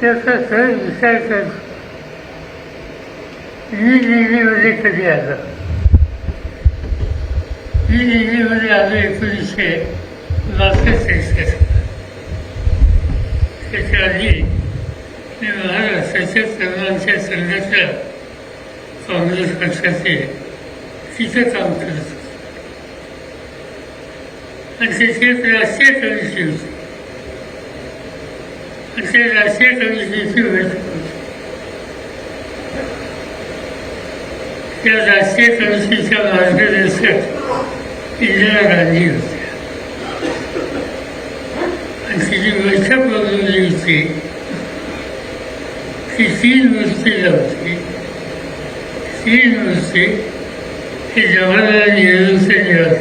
त्याचा सहज विचार कर ही नेहमीमध्ये कधी आलं मी डिग्रीमध्ये आलो एकोणीसशे बासष्ट त्याच्या आधी मी महाराष्ट्राच्या तरुणांच्या संघाच्या काँग्रेस पक्षाचे तिथं काम करत होतो आणि त्याचे एक राष्ट्रीय कमिटी होती आणि राष्ट्रीय कमिटीची बैठक होती त्या राष्ट्रीय कमिटीच्या मार्गदर्शक इंदिरा गांधी होत्या आणि तिची बैठक बोलवली होती ती तीन गोष्टीला होती तीन गोष्टी हे जवाहरलाल नेहरूचे निवास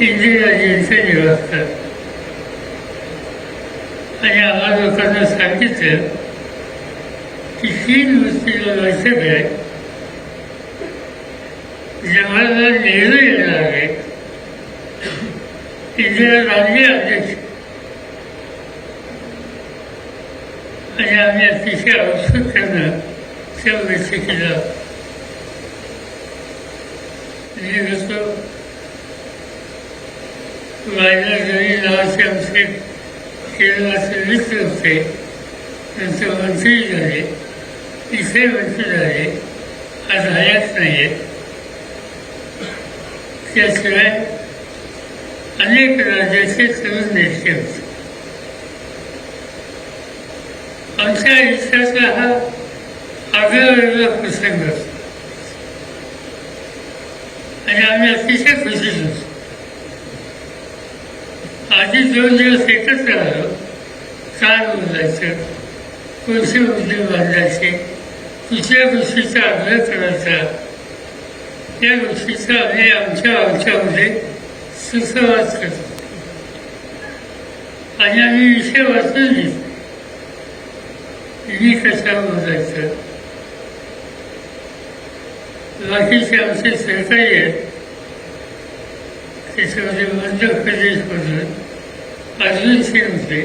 इंदिराजींचं निवासस्थान आणि आम्हा लोकांना सांगितलं की ही गोष्टीला बैठक आहे. जवाहरलाल नेहरू येणार आहे इंदिरा गांधी अध्यक्ष आणि आम्ही अतिशय औषध त्यांना व्यक्त केला. म्हणजे कसं वायला जरी नावाचे आमचे केरळाचे मित्र होते त्यांचे मंत्री झाले तिसरे मंत्री झाले आज हयात नाही आहेत त्याशिवाय अनेक राज्याचे तरुण नेते होते आमच्या आयुष्याचा हा आगळा प्रसंग असतो. आणि आम्ही अतिशय खुशीच होतो आधी दोन दिवस एकत्र आलो काय बोलायचं कोणते मुद्दे बांधायचे कुठल्या गोष्टीचा आग्रह करायचा. त्या गोष्टीचा आम्ही आमच्या आमच्यामध्ये सुसंवाद करतो. आणि आम्ही विषय वाचून घेतो. मी कसा बोलायचं बाकीचे आमचे सहकारी आहेत. त्याच्यामध्ये मध्य प्रदेशमधून अर्जुन सिंग होते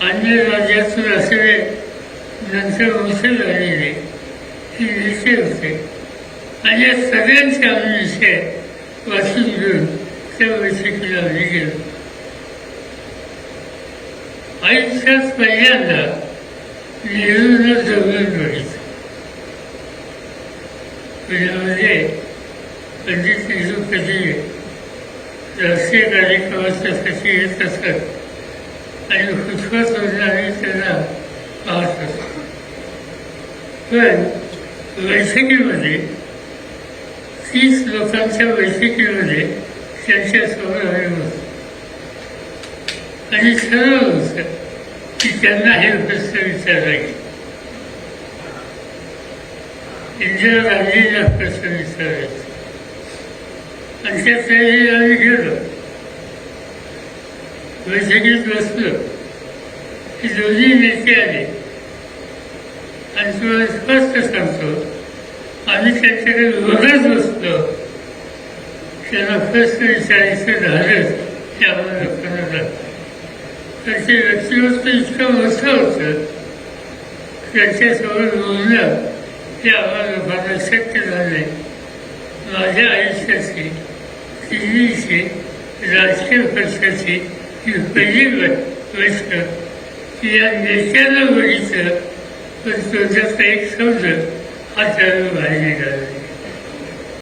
अन्य राज्यातून असलेले नंतर मुसल झालेले हे विषय होते आणि या सगळ्यांचे आम्ही विषय वाचून घेऊन त्या बैठकीला आम्ही गेलो आयुष्यात पहिल्यांदा नेहरूंना जमीन बघितलं. पुण्यामध्ये पंडित नेहरू कधी राष्ट्रीय कशी येत असत आणि खुशवत होणारे त्यांना पाहत असत पण बैठकीमध्ये तीस लोकांच्या बैठकीमध्ये त्यांच्यासमोर आले होते आणि ठरवलं होतं की त्यांना हे प्रश्न विचारायचे इंदिरा गांधींना प्रश्न विचारायचे आणि त्या तयारी आम्ही गेलो बैठकीत बसलो की दोन्ही नेते आले. आणि तुम्हाला स्पष्ट सांगतो आम्ही त्यांच्याकडे बघत बसलो त्यांना प्रश्न विचारायचं झालंच ते आम्हाला लोकांना लागतं तर ते व्यक्तिमत्व इतकं मोठं होतं त्यांच्यासमोर बोलणं हे आम्हाला लोकांना शक्य झालं माझ्या आयुष्याची तिन्हीची राष्ट्रीय पक्षाची ही पहिली गोष्ट या नेत्याला बघितलं पण तो त्याचा एक शब्द हा त्याला बाहेर निघाला